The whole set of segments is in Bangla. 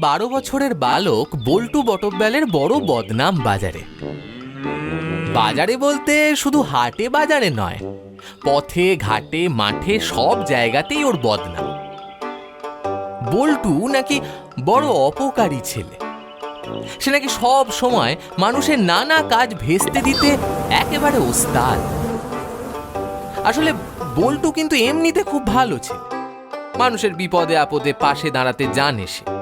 বারো বছরের বালক বল্টু বটব্যালের বড় বদনাম বাজারে। বাজারে বলতে শুধু হাটে বাজারে নয়, পথে, ঘাটে, মাঠে, সব জায়গাতেই ওর বদনাম। বল্টু নাকি বড় অপকারী ছেলে। সে নাকি সব সময় মানুষের নানা কাজ ভেস্তে দিতে একেবারে ওস্তাদ। আসলে বল্টু কিন্তু এমনিতে খুব ভালো ছেলে। মানুষের বিপদে আপদে পাশে দাঁড়াতে জানে সে।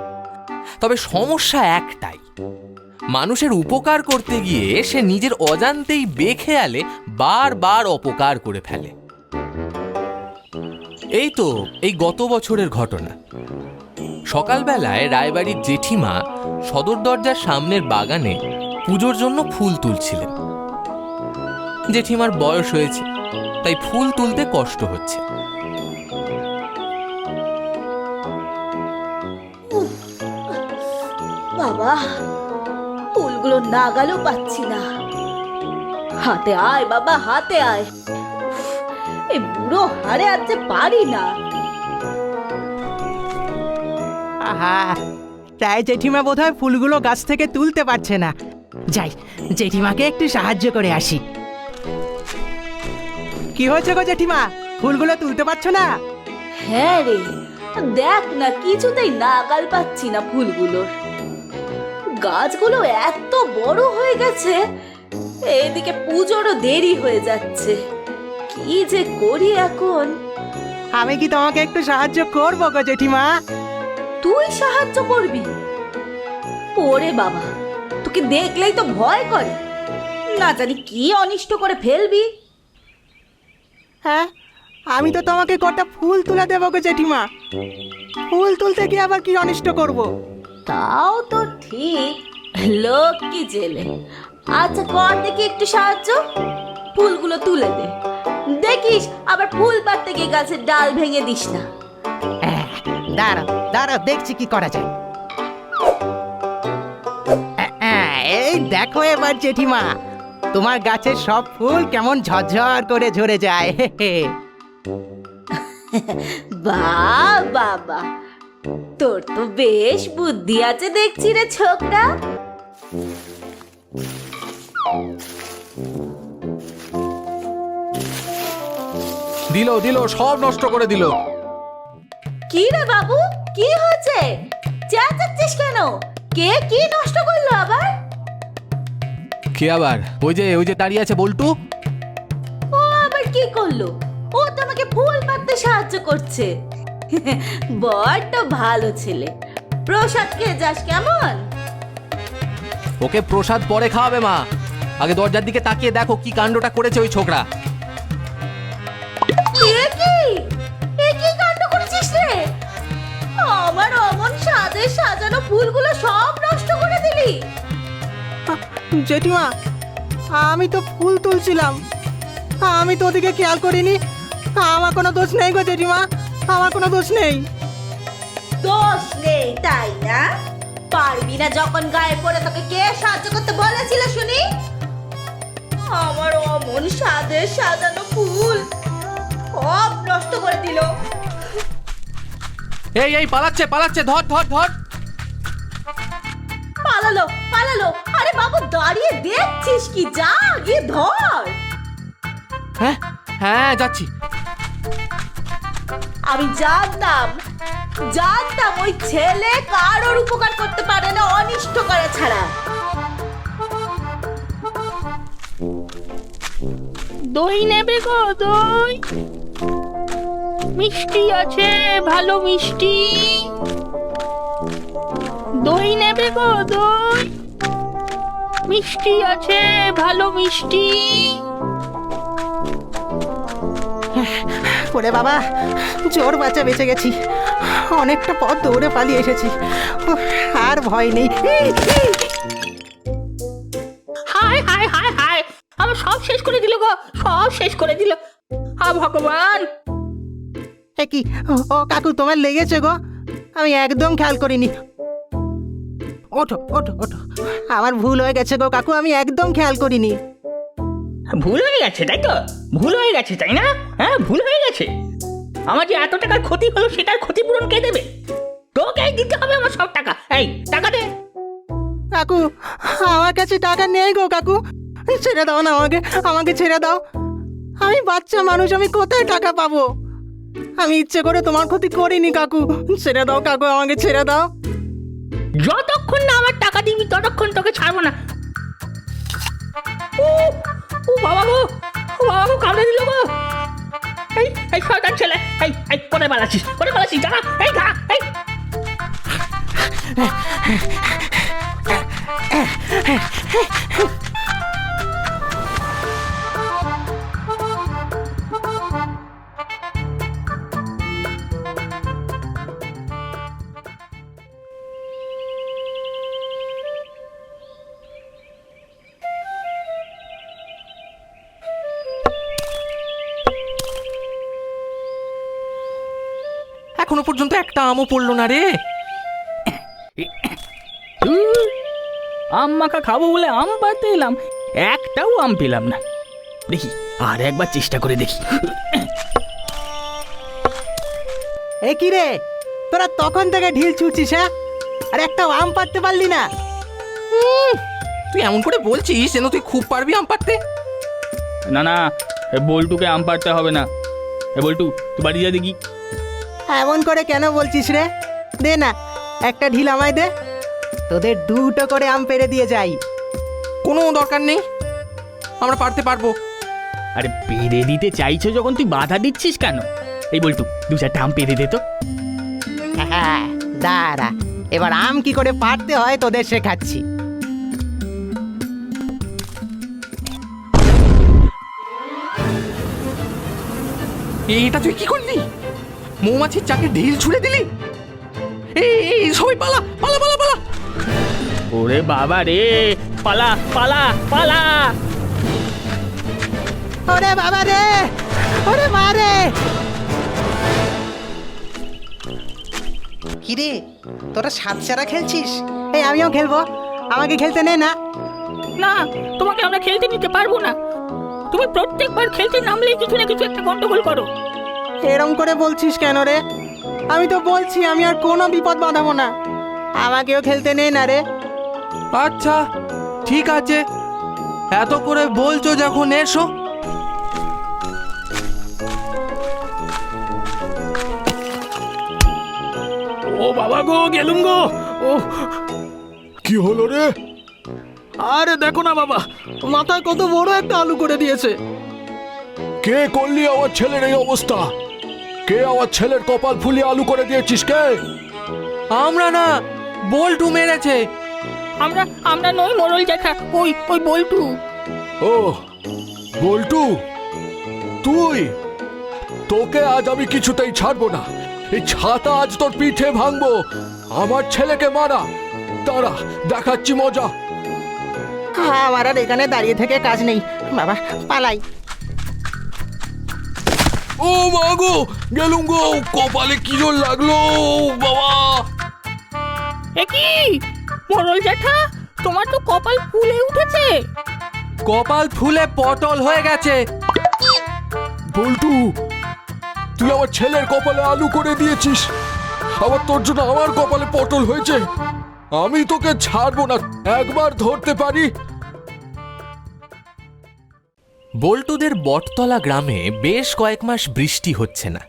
তবে সমস্যা একটাই। মানুষের উপকার করতে গিয়ে সে নিজের অজান্তেই বেখেয়ালে বারবার অপকার করে ফেলে। এই তো এই গত বছরের ঘটনা। সকালবেলায় রায়বাড়ির জেঠিমা সদর দরজার সামনের বাগানে পুজোর জন্য ফুল তুলছিলেন। জেঠিমার বয়স হয়েছে, তাই ফুল তুলতে কষ্ট হচ্ছে। বাবা ফুলগুলো নাগালও পাচ্ছি না। হাতে আয় বাবা হাতে আয়। এই বুড়ো হারে যে পারি না। আহা তাই জেঠিমা বোধহয় ফুলগুলো গাছ থেকে তুলতে পারছে না। যাই জেঠিমাকে একটু সাহায্য করে আসি। কি হয়েছে গো জেঠিমা? ফুলগুলো তুলতে পারছ না? হ্যাঁ রে দেখ না কিছুতেই নাগাল পাচ্ছি না ফুলগুলোর। গাছগুলো এত বড় হয়ে গেছে এইদিকে পুজোরও দেরি হয়ে যাচ্ছে। কি যে করি এখন? আমি কি তোমাকে একটু সাহায্য করব গো জেঠিমা? তুই সাহায্য করবি? ওরে বাবা তোকে দেখলেই তো ভয় করে। না জানি কি অনিষ্ট করে ফেলবি। হ্যাঁ আমি তো তোমাকে কটা ফুল তুলে দেবো গো জেঠিমা। ফুল তুলতে গিয়ে আবার কি অনিষ্ট করব। তাও তো ঠিক। লোক কি জেলে। আচ্ছা কর দেখি একটু সাহায্য। ফুলগুলো তুলে দে। দেখিস আবার ফুল পাড়তে গিয়ে গাছের ডাল ভেঙে দিস না। হ্যাঁ, দাঁড়াও দাঁড়াও দেখছি কি করা যায়। আহ, আহ, এই দেখো এবার জেঠিমা তোমার গাছের সব ফুল কেমন ঝরঝর করে ঝরে যায়। হে হে। বা বাবা তোর তো বেশ বুদ্ধি আছে দেখছি রে ছোকরা। দিল দিল সব নষ্ট করে দিল। কি রে বাবু কি হয়েছে চেঁচাচ্ছিস কেন? কে কি নষ্ট করল আবার? কে আবার? ওই যে ওই যে দাঁড়িয়ে আছে বল্টু। ও আবার কি করল? ও তো আমাকে ফুল পাততে সাহায্য করছে। বড্ড ভালো ছেলে। প্রসাদ খেয়ে যাস কেমন? ওকে প্রসাদ পরে খাওয়াবে মা। আগে দরজার দিকে তাকিয়ে দেখো কি কাণ্ডটা করেছে ওই ছোকরা। এ কি? এ কি কাণ্ড করেছিস রে? আমার অমন সাজে সাজানো ফুলগুলো সব নষ্ট করে দিলি। জেঠিমা আমি তো ফুল তুলছিলাম। আমি তো ওদিকে খেয়াল করিনি। আমার কোনো দোষ নেই গো জেঠিমা। আমার কোনো দোষ নেই। দোষ নেই তাই না? পারবি না যখন গায়ে পড়ে তোকে কে সাহায্য করতে বলেছিল শুনি? আমার অমন সাজে সাজানো ফুল সব নষ্ট করে দিল। এই এই পালাচ্ছে পালাচ্ছে ধর ধর ধর। পালালো পালালো। আরে বাবু দাঁড়িয়ে দেখছিস কি? যা গিয়ে ধর। হ্যাঁ হ্যাঁ যাচ্ছি। আমি জানতাম জানতাম ওই ছেলে কারোর উপকার করতে পারে না, অনিষ্ট করে ছাড়া। দই নেবে গো, দই। মিষ্টি আছে, ভালো মিষ্টি। দই নেবে গো, দই। মিষ্টি আছে, ভালো মিষ্টি। ওরে বাবা জোর বাচ্চা বেঁচে গেছি। অনেকটা পথ দৌড়ে পালিয়ে এসেছি। আর ভয় নেই। হায় হায় হায় হায়। আমার সব শেষ করে দিল গো সব শেষ করে দিল। হা ভগবান। এ কি ও কাকু তোমার লেগেছে গো? আমি একদম খেয়াল করিনি। ওঠো ওঠো ওঠো। আমার ভুল হয়ে গেছে গো কাকু আমি একদম খেয়াল করিনি। ভুল হয়ে গেছে তাই তো? ভুল হয়ে গেছে তাই না? হ্যাঁ ভুল হয়ে গেছে। আমার যে এত টাকার ক্ষতি হলো সেটার ক্ষতিপূরণ কে দেবে? তোকেই দিতে হবে আমার সব টাকা। টাকা এই টাকা দে। কাকু আমার কাছে টাকা নেই গো কাকু। ছেড়ে দাও না আমাকে আমাকে ছেড়ে দাও। আমি বাচ্চা মানুষ আমি কোথায় টাকা পাবো? আমি ইচ্ছে করে তোমার ক্ষতি করিনি কাকু। ছেড়ে দাও কাকু আমাকে ছেড়ে দাও। যতক্ষণ না আমার টাকা দিবি ততক্ষণ তোকে ছাড়বো না। ও বাবা গো, ও বাবা গো, কামড়ে দিল গো। এই এই শয়তান ছেলে? এই এই করে পালাচ্ছিস? করে পালাচ্ছিস? দাঁড়া, এই দাঁড়া, এই। এখনও পর্যন্ত একটা আমও পড়ল না রে। আম মাখা খাব বলে আম পাড়তে এলাম একটাও আম পেলাম না। দেখি আর একবার চেষ্টা করে দেখি। এ কি রে? তোরা তখন থেকে ঢিল ছুটছিস হ্যাঁ? আর একটা আম পাততে পারলি না। তুই এমন করে বলছিস যেন তুই খুব পারবি আম পারতে না না এ বল্টুকে আম পাড়তে হবে না। এ বল্টু তুই বাড়ি যা দেখি। এমন করে কেন বলছিস রে? দে না একটা ঢিল আমায় দে। তোদের দুটো করে আম পেরে দিয়ে যাই। কোনো দরকার নেই আমরা পারতে পারব। আরে পেরে দিতে চাইছো যখন তুই বাধা দিচ্ছিস কেন? এই বল্টু দু চারটা আম পেরে দে তো। হ্যাঁ দাঁড়া এবার আম কি করে পারতে হয় তোদের শেখাচ্ছি। এইটা তুই কি করলি? মৌমাছির চাকে ঢিল ছুড়ে দিলি? এই সবাই পালা পালা পালা পালা। ওরে বাবা রে পালা পালা পালা। ওরে বাবা রে ওরে মা রে। কিরে তোরা সাত সারা খেলছিস? এই আমিও খেলব। আমাকে খেলতে নে না। না তোমাকে আমরা খেলতে নিতে পারব না। তুমি প্রত্যেকবার খেলতে নামলেই কিছু না কিছু একটা গন্ডগোল করো। এরম করে বলছিস কেন রে? আমি তো বলছি আমি আর কোনো বিপদ বাঁধাবো না। আমাকেও খেলতে নেই না রে। আচ্ছা ঠিক আছে। এত করে বলছো যখন এসো। ও বাবা গো গেলুম গো। ও। কি হলো রে? আরে দেখো না বাবা মাথায় কত বড় একটা আলু করে দিয়েছে। কে করলি আমার ছেলের এই অবস্থা? কে আমার ছেলের কপাল ফুলিয়ে আলু করে দিয়েছিস কে? আমরা না বল্টু মেরেছে। আমরা আমরা নই মোরল জ্যাঠা ওই ওই বল্টু। ও বল্টু তুই তোকে আজ আমি কিছুতেই ছাড়বো না। এই ছাতা আজ তোর পিঠে ভাঙবো। আমার ছেলেকে মারা। তারা দেখাচ্ছি মজা। আমার আর এখানে দাঁড়িয়ে থেকে কাজ নেই। বাবা পালাই। ও মাগো গেলুম গো কপালে কি জোর লাগল বাবা। এ কি? মোরল জ্যাঠা তোমার তো কপাল ফুলে উঠেছে। কপাল ফুলে পটল হয়ে গেছে। বল্টু তুই আমার ছেলের কপালে আলু করে দিয়েছিস। আবার তোর জন্য আমার কপালে পটল হয়েছে। আমি তোকে ছাড়বো না একবার ধরতে পারি? বল্টুদের বটতলা গ্রামে বেশ কয়েক মাস বৃষ্টি হচ্ছে না।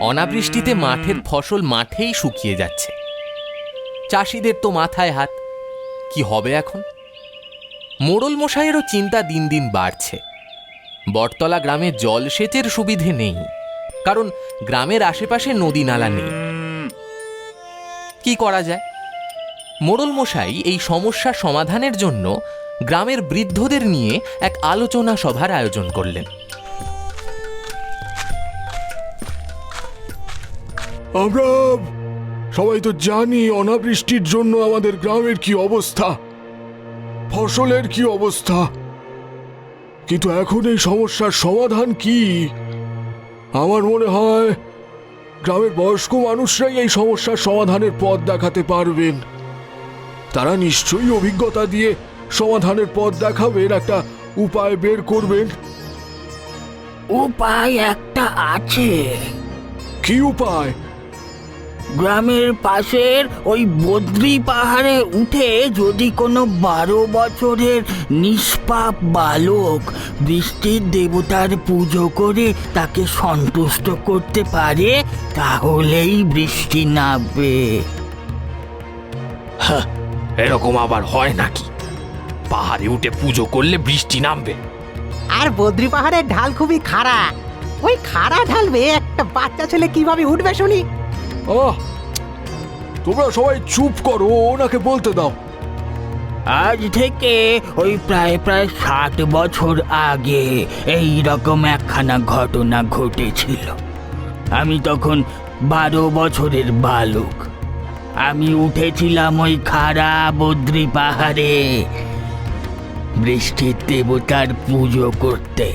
অনাবৃষ্টিতে মাঠের ফসল মাঠেই শুকিয়ে যাচ্ছে। চাষিদের তো মাথায় হাত। কি হবে এখন? মোড়ল মশাইয়েরও চিন্তা দিন দিন বাড়ছে। বটতলা গ্রামে জলসেচের সুবিধে নেই। কারণ গ্রামের আশেপাশে নদী নালা নেই। কি করা যায়? মোড়ল মশাই এই সমস্যা সমাধানের জন্য গ্রামের বৃদ্ধদের নিয়ে এক আলোচনা সভার আয়োজন করলেন। আমরা সবাই তো জানি অনাবৃষ্টির জন্য আমাদের গ্রামের কি অবস্থা, ফসলের কি অবস্থা। কিন্তু এখন এই সমস্যার সমাধান কি? আমার মনে হয় গ্রামের বয়স্ক মানুষরাই এই সমস্যার সমাধানের পথ দেখাতে পারবেন। তারা নিশ্চয়ই অভিজ্ঞতা দিয়ে সমাধানের পথ দেখাবেন একটা উপায় বের করবেন। উপায় একটা আছে। কি উপায়? গ্রামের পাশের ওই বদ্রি পাহাড়ে উঠে যদি কোনো বারো বছরের নিষ্পাপ বালক বৃষ্টির দেবতার পুজো করে তাকে সন্তুষ্ট করতে পারে তাহলেই বৃষ্টি নামবে। হ্যাঁ, এরকম আবার হয় নাকি? পাহাড়ে উঠে পুজো করলে বৃষ্টি নামবে। আর বদ্রি পাহাড়ের ঢাল খুবই খাড়া। ওই খাড়া ঢালবে একটা বাচ্চা ছেলে কীভাবে উঠবে শুনি? আহ তোমরা সবাই চুপ করো ওনাকে বলতে দাও। আজ থেকে ওই প্রায় প্রায় ষাট বছর আগে এই রকম একখানা ঘটনা ঘটেছিল। আমি তখন বারো বছরের বালক। আমি উঠেছিলাম ওই খাড়া বদ্রি পাহাড়ে। বৃষ্টির দেবতার পুজো করতে।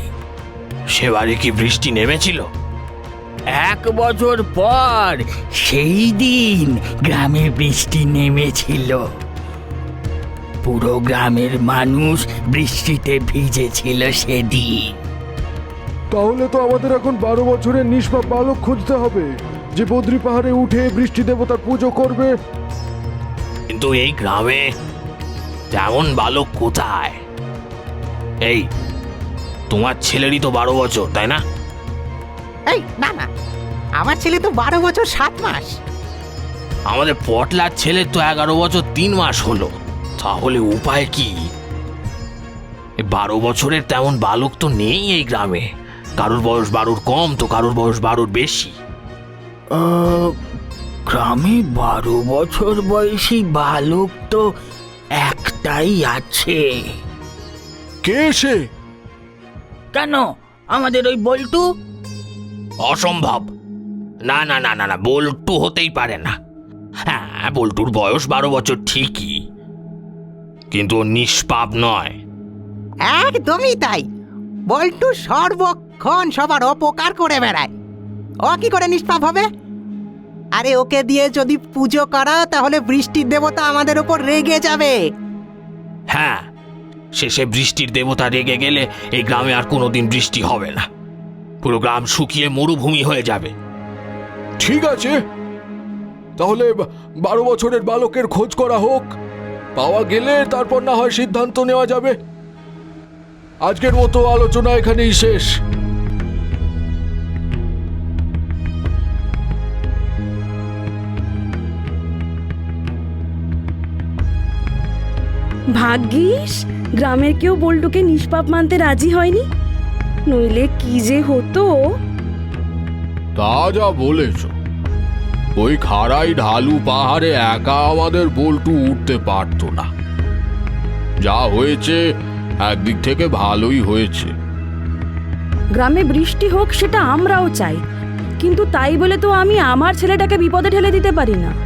সেবারে কি বৃষ্টি নেমেছিল? এক বছর পর সেই দিন গ্রামে বৃষ্টি নেমেছিল। পুরো গ্রামের মানুষ বৃষ্টিতে ভিজেছিল সেদিন। তাহলে তো আমাদের এখন বারো বছরের নিষ্পাপ বালক খুঁজতে হবে যে বদ্রি পাহাড়ে উঠে বৃষ্টি দেবতার পুজো করবে। কিন্তু এই গ্রামে তেমন বালক কোথায়? এই তোমার ছেলেরই তো বারো বছর তাই না? এই না না আমার ছেলে তো বারো বছর সাত মাস। আমাদের পটলার ছেলের তো এগারো বছর তিন মাস হলো তাহলে উপায় কি? বারো বছরের তেমন বালক তো নেই এই গ্রামে কারোর বয়স বারোর কম তো কারোর বয়স বারোর বেশি। গ্রামে বারো বছর বয়সী বালক তো একটাই আছে। কে সে? কেন? আমাদের ওই বল্টু? অসম্ভব। না না না না না বল্টু হতেই পারে না। হ্যাঁ বল্টুর বয়স বারো বছর ঠিকই। কিন্তু ও নিষ্পাপ নয়। একদমই তাই। বল্টু সর্বক্ষণ সবার অপকার করে বেড়ায়। ও কি করে নিষ্পাপ হবে? আরে ওকে দিয়ে যদি পুজো করা তাহলে বৃষ্টির দেবতা আমাদের উপর রেগে যাবে। হ্যাঁ শেষে বৃষ্টির দেবতা রেগে গেলে এই গ্রামে আর কোনোদিন বৃষ্টি হবে না। পুরো গ্রাম শুকিয়ে মরুভূমি হয়ে যাবে। ঠিক আছে। তাহলে বারো বছরের বালকের খোঁজ করা হোক। পাওয়া গেলে তারপর না হয় সিদ্ধান্ত নেওয়া যাবে। আজকের মতো আলোচনা এখানেই শেষ। ভাগ্যিস গ্রামের কেউ বল্টুকে নিষ্পাপ মানতে রাজি হয়নি। নইলে কি যে হতো? তা যা বলেছ। ওই খাড়াই ঢালু পাহাড়ে একা আমাদের বল্টু উঠতে পারতো না। যা হয়েছে একদিক থেকে ভালোই হয়েছে। গ্রামে বৃষ্টি হোক সেটা আমরাও চাই। কিন্তু তাই বলে তো আমি আমার ছেলেটাকে বিপদে ঠেলে দিতে পারি না।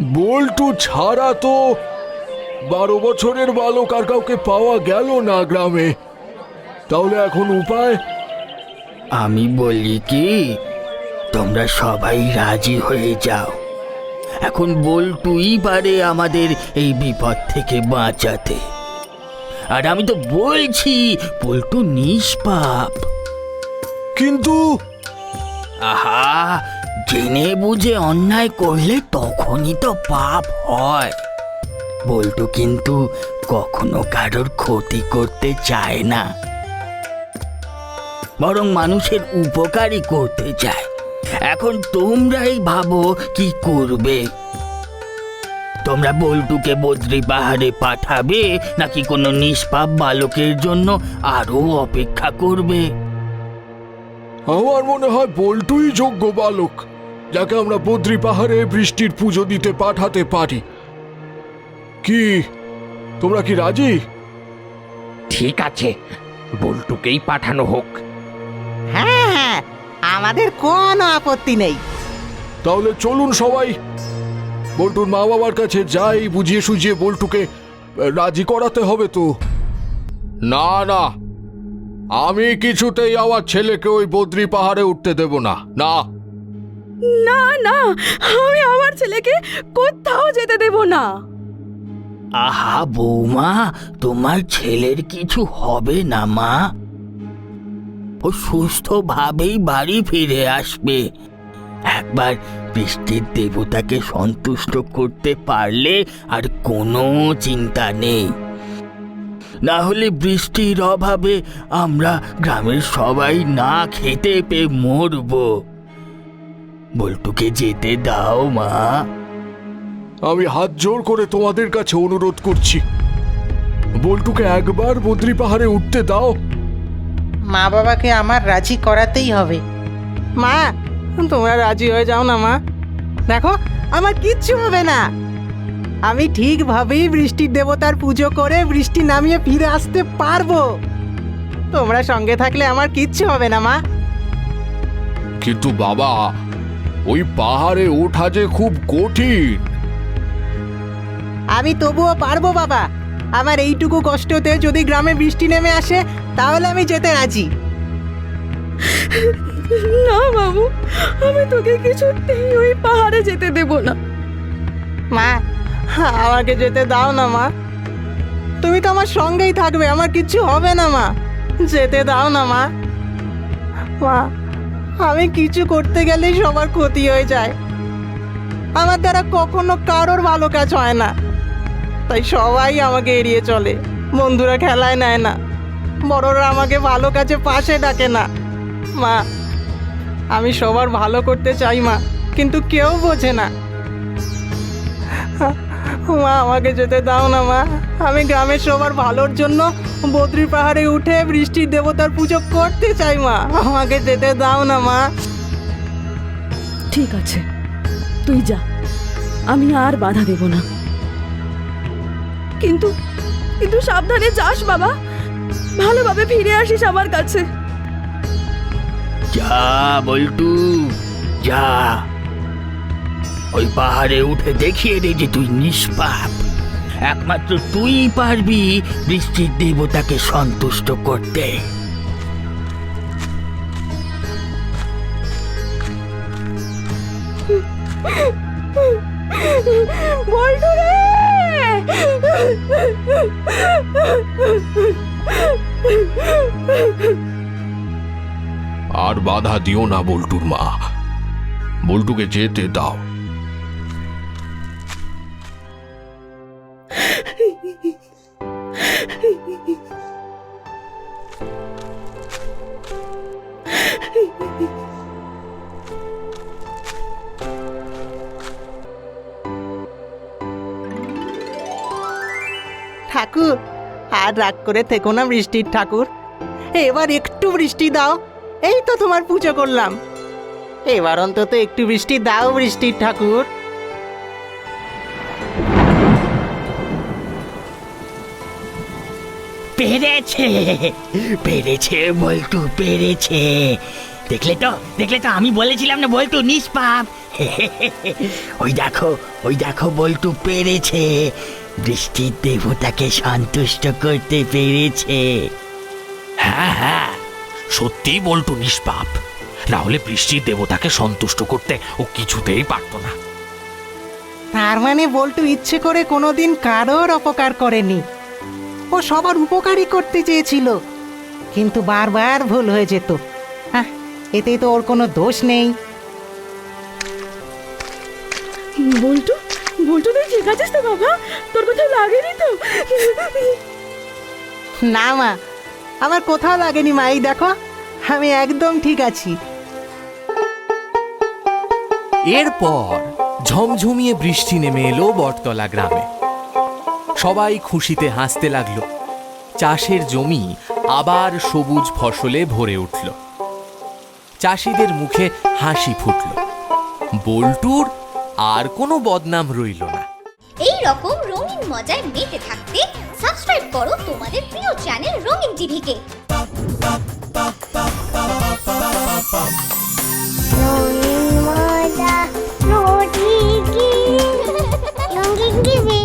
বল্টু ছাড়া তো বারো বছরের বালক আর কাউকে পাওয়া গেল না গ্রামে। তাহলে এখন উপায়? আমি বলি কি তোমরা সবাই রাজি হয়ে যাও। এখন বল্টুই পারে আমাদের এই বিপদ থেকে বাঁচাতে। আর আমি তো বলছি বল্টু নিষ্পাপ। কিন্তু আহা জেনে বুঝে অন্যায় করলে তখনই তো পাপ হয়। বল্টু কিন্তু কখনো কারোর ক্ষতি করতে চায় না। বরং মানুষের উপকারই করতে চায়। এখন তোমরাই ভাবো কি করবে। তোমরা বল্টুকে বদ্রি পাহাড়ে পাঠাবে নাকি কোনো নিষ্পাপ বালকের জন্য আরও অপেক্ষা করবে? আমার মনে হয় বল্টুই যোগ্য বালক। যাকে আমরা বদ্রি পাহাড়ে বৃষ্টির পুজো দিতে পাঠাতে পারি। কি? তোমরা কি রাজি? ঠিক আছে বল্টুকেই পাঠানো হোক। হ্যাঁ হ্যাঁ আমাদের কোনো আপত্তি নেই। তাহলে চলুন সবাই। বল্টুর মা বাবার কাছে যাই বুঝিয়ে সুঝিয়ে বল্টুকে রাজি করাতে হবে তো। না না আমি কিছুতেই আমার ছেলেকে ওই বদ্রি পাহাড়ে উঠতে দেব না। না। না না, আমি আমার ছেলেকে কোথাও যেতে দেব না। আহা, বৌমা, তোমার ছেলের কিছু হবে না, মা। ও সুস্থভাবেই বাড়ি ফিরে আসবে। একবার বৃষ্টির দেবতাকে সন্তুষ্ট করতে পারলে আর কোনো চিন্তা নেই। না হলে বৃষ্টির অভাবে আমরা গ্রামের সবাই না খেতে পেয়ে মরবো। বল্টুকে যেতে দাও মা। আমি হাত জোর করে তোমাদের কাছে অনুরোধ করছি। বল্টুকে একবার বদ্রি পাহাড়ে উঠতে দাও। মা বাবাকে আমার রাজি করাতেই হবে। মা তোমরা রাজি হয়ে যাও না মা। দেখো আমার কিচ্ছু হবে না। আমি ঠিকভাবেই বৃষ্টির দেবতার পুজো করে বৃষ্টি নামিয়ে ফিরে আসতে পারব। তোমরা সঙ্গে থাকলে আমার কিচ্ছু হবে না মা। কিন্তু বাবা ওই পাহাড়ে ওঠা যে খুব কঠিন। আমি তবুও পারব বাবা। আমার এইটুকু কষ্টতে যদি গ্রামে বৃষ্টি নেমে আসে তাহলে আমি যেতে রাজি। না বাবু আমি তোকে কিছুতেই ওই পাহাড়ে যেতে দেব না। মা আমাকে যেতে দাও না মা। তুমি তো আমার সঙ্গেই থাকবে আমার কিচ্ছু হবে না মা। যেতে দাও না মা। মা আমি কিছু করতে গেলেই সবার ক্ষতি হয়ে যায়। আমার দ্বারা কখনো কারোর ভালো কাজ হয় না। তাই সবাই আমাকে এড়িয়ে চলে। বন্ধুরা খেলায় নেয় না। বড়রা আমাকে ভালো কাজে পাশে ডাকে না। মা, আমি সবার ভালো করতে চাই মা, কিন্তু কেউ বোঝে না। মা আমাকে যেতে দাও না মা। আমি গ্রামের সবার ভালোর জন্য বদ্রি পাহাড়ে উঠে বৃষ্টির দেবতার পুজো করতে চাই মা। আমাকে যেতে দাও না মা। ঠিক আছে। তুই যা। আমি আর বাধা দেব না। কিন্তু কিন্তু সাবধানে যাস বাবা। ভালোভাবে ফিরে আসিস আমার কাছে। যা বল্টু যা। ওই পাহাড়ে উঠে দেখিয়ে দে যে তুই নিষ্পাপ। একমাত্র তুই পারবি বৃষ্টির দেবতাকে সন্তুষ্ট করতে। আর বাধা দিও না বল্টুর মা। বল্টুকে যেতে দাও। ঠাকুর, আর রাগ করে থেকো না বৃষ্টির ঠাকুর। এবার একটু বৃষ্টি দাও, এই তো তোমার পুজো করলাম। এবার অন্তত একটু বৃষ্টি দাও বৃষ্টির ঠাকুর। পেরেছে। পেরেছে বল্টু পেরেছে। দেখলে তো দেখলে তো আমি বলেছিলাম না বল্টু নিষ্পাপ। ওই দেখো ওই দেখো বল্টু পেরেছে। বৃষ্টির দেবতাকে সন্তুষ্ট করতে পেরেছে। হ্যাঁ হ্যাঁ সত্যিই বল্টু নিষ্পাপ। না হলে বৃষ্টির দেবতাকে সন্তুষ্ট করতে ও কিছুতেই পারতো না। তার মানে বল্টু ইচ্ছে করে কোনোদিন কারোর অপকার করেনি। ও সবার উপকারই করতে চেয়েছিল। কিন্তু বারবার ভুল হয়ে যেত। হ্যাঁ এতে তো ওর কোনো দোষ নেই। বল্টু বল্টু তুই ঠিক আছিস তো বাবা? তোর কোথাও লাগেনি তো? না মা আমার কোথাও লাগেনি মা এই দেখো আমি একদম ঠিক আছি। এরপর ঝমঝমিয়ে বৃষ্টি নেমে এলো বটতলা গ্রামে। সবাই খুশিতে হাসতে লাগল। চাষের জমি আবার সবুজ ফসলে ভরে উঠল। চাষিদের মুখে হাসি ফুটল। বল্টুর আর কোনো বদনাম রইল না। এই রকম রঙিন মজায় মেতে থাকতে সাবস্ক্রাইব করো তোমাদের প্রিয় চ্যানেল রঙিন টিভি কে রঙিন মজা রঙিন টিভি।